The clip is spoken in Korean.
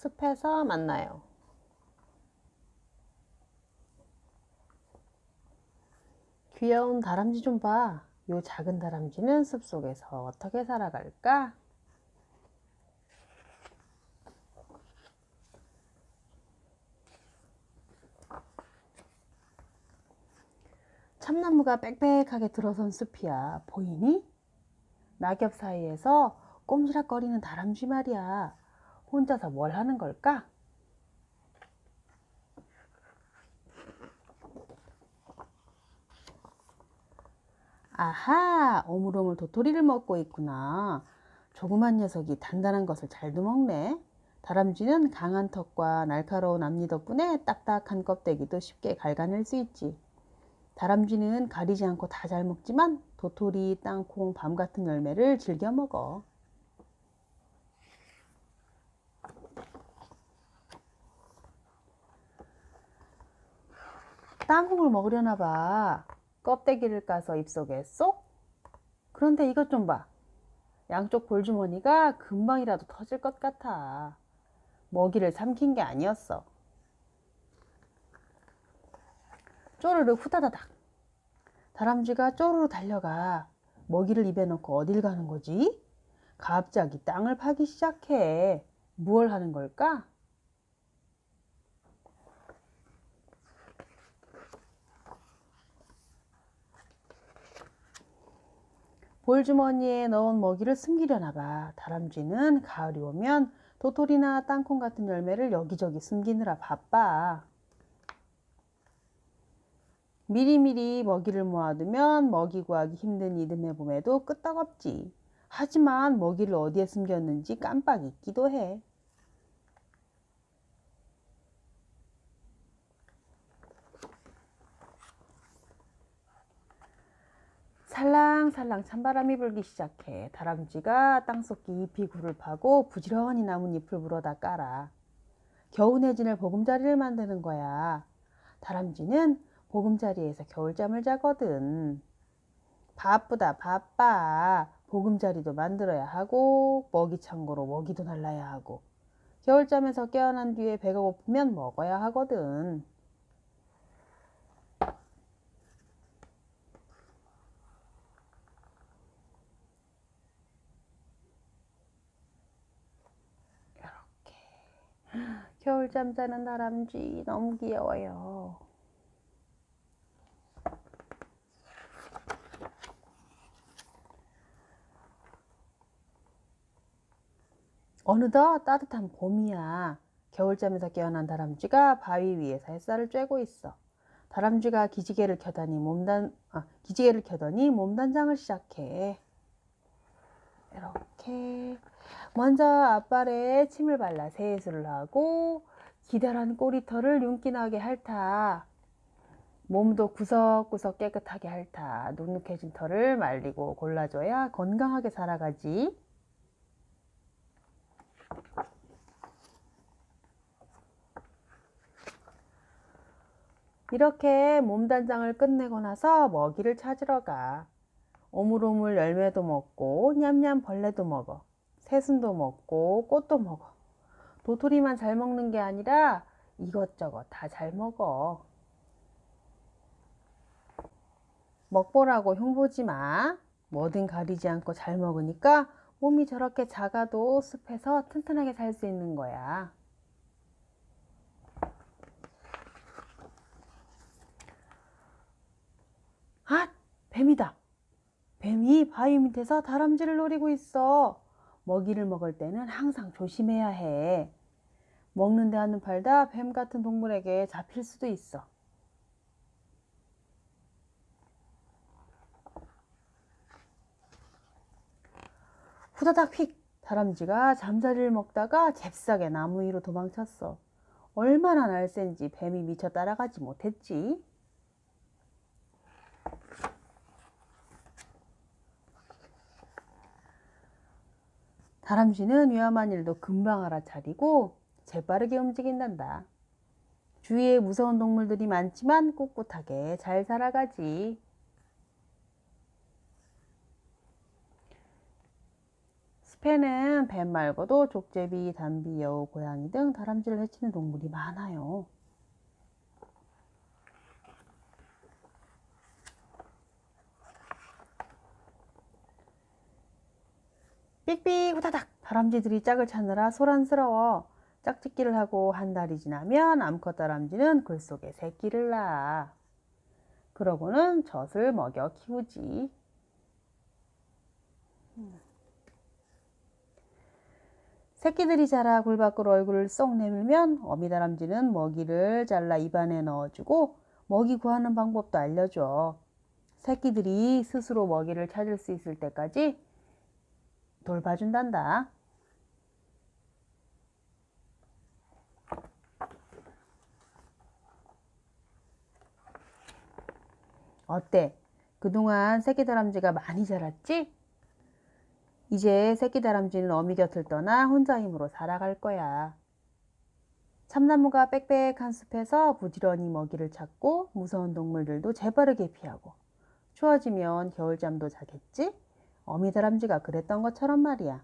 숲에서 만나요. 귀여운 다람쥐 좀 봐. 요 작은 다람쥐는 숲 속에서 어떻게 살아갈까? 참나무가 빽빽하게 들어선 숲이야. 보이니? 낙엽 사이에서 꼼지락거리는 다람쥐 말이야. 혼자서 뭘 하는 걸까? 아하, 오물오물 도토리를 먹고 있구나. 조그만 녀석이 단단한 것을 잘도 먹네. 다람쥐는 강한 턱과 날카로운 앞니 덕분에 딱딱한 껍데기도 쉽게 갉아낼 수 있지. 다람쥐는 가리지 않고 다 잘 먹지만 도토리, 땅콩, 밤 같은 열매를 즐겨 먹어. 땅콩을 먹으려나 봐. 껍데기를 까서 입속에 쏙? 그런데 이것 좀 봐. 양쪽 볼주머니가 금방이라도 터질 것 같아. 먹이를 삼킨 게 아니었어. 쪼르르 후다다닥. 다람쥐가 쪼르르 달려가. 먹이를 입에 넣고 어딜 가는 거지? 갑자기 땅을 파기 시작해. 무얼 하는 걸까? 볼주머니에 넣은 먹이를 숨기려나 봐. 다람쥐는 가을이 오면 도토리나 땅콩 같은 열매를 여기저기 숨기느라 바빠. 미리미리 먹이를 모아두면 먹이 구하기 힘든 이듬해 봄에도 끄떡없지. 하지만 먹이를 어디에 숨겼는지 깜빡 잊기도 해. 살랑살랑 찬바람이 불기 시작해. 다람쥐가 땅속 깊이 굴을 파고 부지런히 나뭇잎을 물어다 깔아. 겨우내진을 보금자리를 만드는 거야. 다람쥐는 보금자리에서 겨울잠을 자거든. 바쁘다 바빠. 보금자리도 만들어야 하고 먹이 창고로 먹이도 날라야 하고 겨울잠에서 깨어난 뒤에 배가 고프면 먹어야 하거든. 이렇게 겨울잠 자는 다람쥐 너무 귀여워요. 어느덧 따뜻한 봄이야. 겨울잠에서 깨어난 다람쥐가 바위 위에서 햇살을 쬐고 있어. 다람쥐가 기지개를 켜더니 몸단 아, 기지개를 켜더니 몸단장을 시작해. 이렇게 먼저 앞발에 침을 발라 세수를 하고 기다란 꼬리털을 윤기나게 핥아. 몸도 구석구석 깨끗하게 핥아. 눅눅해진 털을 말리고 골라줘야 건강하게 살아가지. 이렇게 몸단장을 끝내고 나서 먹이를 찾으러 가. 오물오물 열매도 먹고 냠냠 벌레도 먹어. 새순도 먹고 꽃도 먹어. 도토리만 잘 먹는 게 아니라 이것저것 다 잘 먹어. 먹보라고 흉보지 마. 뭐든 가리지 않고 잘 먹으니까 몸이 저렇게 작아도 숲에서 튼튼하게 살 수 있는 거야. 아, 뱀이다. 뱀이 바위 밑에서 다람쥐를 노리고 있어. 먹이를 먹을 때는 항상 조심해야 해. 먹는 데 한눈 팔다 뱀 같은 동물에게 잡힐 수도 있어. 후다닥 휙! 다람쥐가 잠자리를 먹다가 잽싸게 나무 위로 도망쳤어. 얼마나 날쌘지 뱀이 미쳐 따라가지 못했지. 다람쥐는 위험한 일도 금방 알아차리고 재빠르게 움직인단다. 주위에 무서운 동물들이 많지만 꿋꿋하게 잘 살아가지. 숲에는 뱀 말고도 족제비, 담비, 여우, 고양이 등 다람쥐를 해치는 동물이 많아요. 삑삑 후다닥. 다람쥐들이 짝을 찾느라 소란스러워. 짝짓기를 하고 한 달이 지나면 암컷 다람쥐는 글 속에 새끼를 낳아. 그러고는 젖을 먹여 키우지. 새끼들이 자라 굴 밖으로 얼굴을 쏙 내밀면 어미 다람쥐는 먹이를 잘라 입안에 넣어주고 먹이 구하는 방법도 알려줘. 새끼들이 스스로 먹이를 찾을 수 있을 때까지 돌봐준단다. 어때? 그동안 새끼 다람쥐가 많이 자랐지? 이제 새끼 다람쥐는 어미 곁을 떠나 혼자 힘으로 살아갈 거야. 참나무가 빽빽한 숲에서 부지런히 먹이를 찾고 무서운 동물들도 재빠르게 피하고 추워지면 겨울잠도 자겠지? 어미 다람쥐가 그랬던 것처럼 말이야.